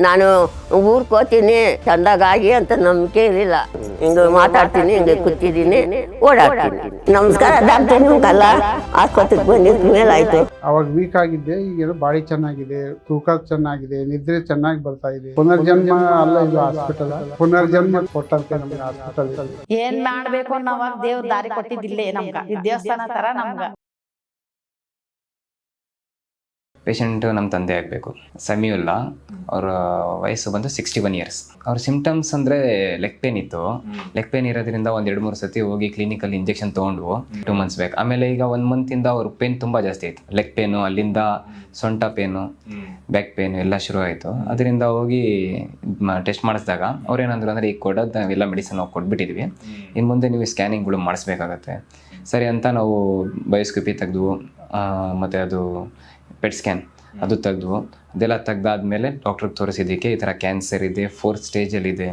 ನಾನು ಊರ್ ಹೋಗ್ತೀನಿ ಚಂದಾಗಾಗಿ ಅಂತ ನಂಬಿಕೆ ಇರಲಿಲ್ಲ. ಹಿಂಗೆ ಮಾತಾಡ್ತೀನಿ ಹಿಂಗೆ ಕೂತಿದ್ದೀನಿ ಓಡಾಡ್ತೀನಿ. ನಮಸ್ಕಾರ ಡಾಕ್ಟರ್ ನಿಮ್ಗಲ್ಲ? ಆಸ್ಪತ್ರೆಗೆ ಬಂದಿದ್ದ ಮೇಲೆ ಆಯ್ತು. ಅವಾಗ ವೀಕ್ ಆಗಿದ್ದೆ ಈಗೆಲ್ಲ ಬಾಡಿ ಚೆನ್ನಾಗಿದೆ ತೂಕ ಚೆನ್ನಾಗಿದೆ ನಿದ್ರೆ ಚೆನ್ನಾಗಿ ಬರ್ತಾ ಇದೆ. ಪುನರ್ಜನ್ಮ ಅಲ್ಲ ಇದು ಹಾಸ್ಪಿಟಲ್ ಪುನರ್ಜನ್ಮ ಕೊಟ್ಟಂತೆ ನಮಗೆ ಹಾಸ್ಪಿಟಲ್ ಏನ್ ಮಾಡ್ಬೇಕು ಅನ್ನೋವಾಗ ದೇವ್ರ ದಾರಿ ಕೊಟ್ಟಿದ್ದಿಲ್ಲೇ ನಮ್ಗ. ಈ ದೇವಸ್ಥಾನ ತರ ನಮ್ಗ. ಪೇಷಂಟ್ ನಮ್ಮ ತಂದೆ ಆಗಬೇಕು. ಸಮಿಯುಲ್ಲ ಅವರ ವಯಸ್ಸು ಬಂದು ಸಿಕ್ಸ್ಟಿ ಒನ್ ಇಯರ್ಸ್ ಅವ್ರ ಸಿಂಪ್ಟಮ್ಸ್ ಅಂದರೆ ಲೆಗ್ ಪೇನ್ ಇತ್ತು. ಲೆಗ್ ಪೇನ್ ಇರೋದ್ರಿಂದ ಒಂದು ಎರಡು ಮೂರು ಸತಿ ಹೋಗಿ ಕ್ಲಿನಿಕಲ್ಲಿ ಇಂಜೆಕ್ಷನ್ ತೊಗೊಂಡು ಟೂ ಮಂತ್ಸ್ ಬೇಕು ಆಮೇಲೆ ಈಗ ಒಂದು ಮಂತಿಂದ ಅವ್ರ ಪೇನ್ ತುಂಬ ಜಾಸ್ತಿ ಆಯಿತು. ಲೆಗ್ ಪೇನು ಅಲ್ಲಿಂದ ಸೊಂಟ ಪೇನು ಬ್ಯಾಕ್ ಪೇನು ಎಲ್ಲ ಶುರು ಆಯಿತು. ಅದರಿಂದ ಹೋಗಿ ಟೆಸ್ಟ್ ಮಾಡಿಸಿದಾಗ ಅವ್ರೇನಂದ್ರು ಅಂದರೆ ಈಗ ಕೊಡೋದು ನಾವೆಲ್ಲ ಮೆಡಿಸಿನ್ ನಾವು ಕೊಟ್ಬಿಟ್ಟಿದ್ವಿ. ಇನ್ನು ಮುಂದೆ ನೀವು ಸ್ಕ್ಯಾನಿಂಗ್ಗಳು ಮಾಡಿಸ್ಬೇಕಾಗತ್ತೆ. ಸರಿ ಅಂತ ನಾವು ಬಯೋಸ್ಕೋಪಿ ತೆಗೆದು ಮತ್ತು ಅದು ಪೆಟ್ ಸ್ಕ್ಯಾನ್ ಅದು ತೆಗೆದು ಅದೆಲ್ಲ ತೆಗ್ದಾದ್ಮೇಲೆ ಡಾಕ್ಟ್ರಿಗೆ ತೋರಿಸಿದ್ದಕ್ಕೆ ಈ ಥರ ಕ್ಯಾನ್ಸರ್ ಇದೆ ಫೋರ್ತ್ ಸ್ಟೇಜಲ್ಲಿದೆ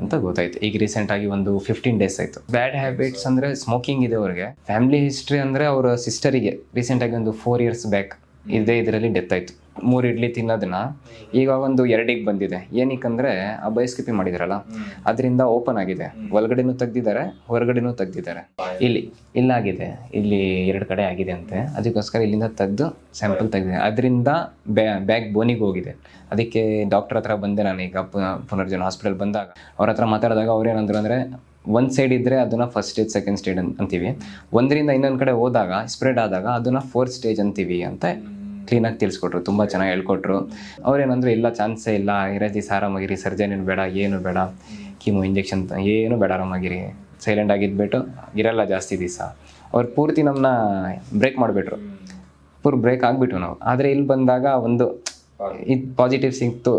ಅಂತ ಗೊತ್ತಾಯ್ತು. ಈಗ ರೀಸೆಂಟಾಗಿ ಒಂದು ಫಿಫ್ಟೀನ್ ಡೇಸ್ ಆಯಿತು. ಬ್ಯಾಡ್ ಹ್ಯಾಬಿಟ್ಸ್ ಅಂದರೆ ಸ್ಮೋಕಿಂಗ್ ಇದೆ ಅವ್ರಿಗೆ. ಫ್ಯಾಮಿಲಿ ಹಿಸ್ಟ್ರಿ ಅಂದರೆ ಅವರ ಸಿಸ್ಟರಿಗೆ ರೀಸೆಂಟಾಗಿ ಒಂದು ಫೋರ್ ಇಯರ್ಸ್ ಬ್ಯಾಕ್ ಇದೇ ಇದರಲ್ಲಿ ಡೆತ್ ಆಯಿತು. ಮೂರು ಇಡ್ಲಿ ತಿನ್ನೋದನ್ನ ಈಗ ಒಂದು ಎರಡಿಗೆ ಬಂದಿದೆ. ಏನಕ್ಕಂದ್ರೆ ಆ ಬಯೋಸ್ಕಿಪಿ ಮಾಡಿದಾರಲ್ಲ ಅದರಿಂದ ಓಪನ್ ಆಗಿದೆ. ಒಳಗಡೆನೂ ತೆಗ್ದಿದ್ದಾರೆ ಹೊರಗಡೆನೂ ತೆಗ್ದಿದ್ದಾರೆ. ಇಲ್ಲಿ ಇಲ್ಲಾಗಿದೆ ಇಲ್ಲಿ ಎರಡು ಕಡೆ ಆಗಿದೆ ಅಂತೆ. ಅದಕ್ಕೋಸ್ಕರ ಇಲ್ಲಿಂದ ತೆಗೆದು ಸ್ಯಾಂಪಲ್ ತೆಗ್ದಿದೆ. ಅದರಿಂದ ಬ್ಯಾಕ್ ಬೋನಿಗೆ ಹೋಗಿದೆ. ಅದಕ್ಕೆ ಡಾಕ್ಟರ್ ಹತ್ರ ಬಂದೆ ನಾನು ಈಗ ಪುನರ್ಜನ ಹಾಸ್ಪಿಟಲ್ ಬಂದಾಗ. ಅವ್ರ ಹತ್ರ ಮಾತಾಡಿದಾಗ ಅವ್ರೇನಂದ್ರು ಅಂದರೆ ಒಂದು ಸೈಡ್ ಇದ್ದರೆ ಅದನ್ನು ಫಸ್ಟ್ ಸ್ಟೇಜ್ ಸೆಕೆಂಡ್ ಸ್ಟೇಜ್ ಅಂತೀವಿ. ಒಂದರಿಂದ ಇನ್ನೊಂದು ಕಡೆ ಹೋದಾಗ ಸ್ಪ್ರೆಡ್ ಆದಾಗ ಅದನ್ನು ಫೋರ್ತ್ ಸ್ಟೇಜ್ ಅಂತೀವಿ ಅಂತ ಕ್ಲೀನಾಗಿ ತಿಳಿಸ್ಕೊಟ್ರು ತುಂಬ ಚೆನ್ನಾಗಿ ಹೇಳ್ಕೊಟ್ರು. ಅವ್ರೇನಂದ್ರೆ ಇಲ್ಲ ಚಾನ್ಸೇ ಇಲ್ಲ ಇರದಿ ಆರಾಮಾಗಿರಿ ಸರ್ಜನ್ ಏನು ಬೇಡ ಏನು ಬೇಡ. ಕೀಮೋ ಇಂಜೆಕ್ಷನ್ ಏನು ಬೇಡ ಆರಾಮಾಗಿರಿ. ಸೈಲೆಂಟ್ ಆಗಿದ್ಬಿಟ್ಟು ಇರಲ್ಲ ಜಾಸ್ತಿ ದಿವಸ. ಅವ್ರು ಪೂರ್ತಿ ನಮ್ಮನ್ನ ಬ್ರೇಕ್ ಮಾಡಿಬಿಟ್ರು. ಪೂರ್ ಬ್ರೇಕ್ ಆಗಿಬಿಟ್ವು ನಾವು. ಆದರೆ ಇಲ್ಲಿ ಬಂದಾಗ ಒಂದು ಇದು ಪಾಸಿಟಿವ್ ಸಿಕ್ತು.